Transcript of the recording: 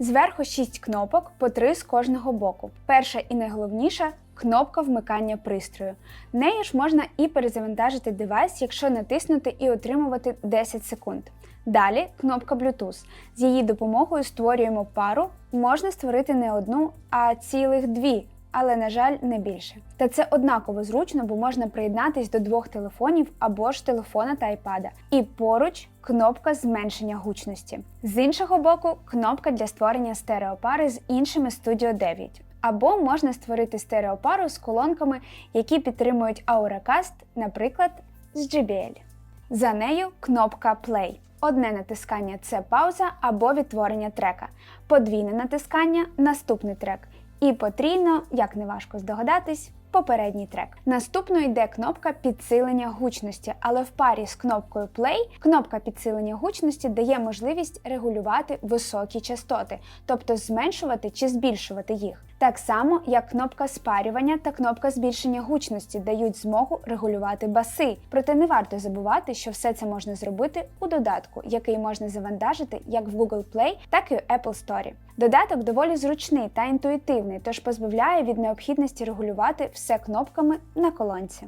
Зверху 6 кнопок по 3 з кожного боку. Перша і найголовніша кнопка вмикання пристрою. Нею ж можна і перезавантажити девайс, якщо натиснути і отримувати 10 секунд. Далі кнопка Bluetooth. З її допомогою створюємо пару. Можна створити не одну, а цілих дві. Але, на жаль, не більше. Та це однаково зручно, бо можна приєднатись до двох телефонів або ж телефона та айпада. І поруч кнопка зменшення гучності. З іншого боку, кнопка для створення стереопари з іншими Studio 9. Або можна створити стереопару з колонками, які підтримують Auracast, наприклад, з JBL. За нею кнопка Play. Одне натискання це пауза або відтворення трека, подвійне натискання наступний трек. І потрійно, як не важко здогадатись, попередній трек. Наступно йде кнопка підсилення гучності, але в парі з кнопкою Play кнопка підсилення гучності дає можливість регулювати високі частоти, тобто зменшувати чи збільшувати їх. Так само, як кнопка спарювання та кнопка збільшення гучності дають змогу регулювати баси. Проте не варто забувати, що все це можна зробити у додатку, який можна завантажити як в Google Play, так і в Apple Store. Додаток доволі зручний та інтуїтивний, тож позбавляє від необхідності регулювати все кнопками на колонці.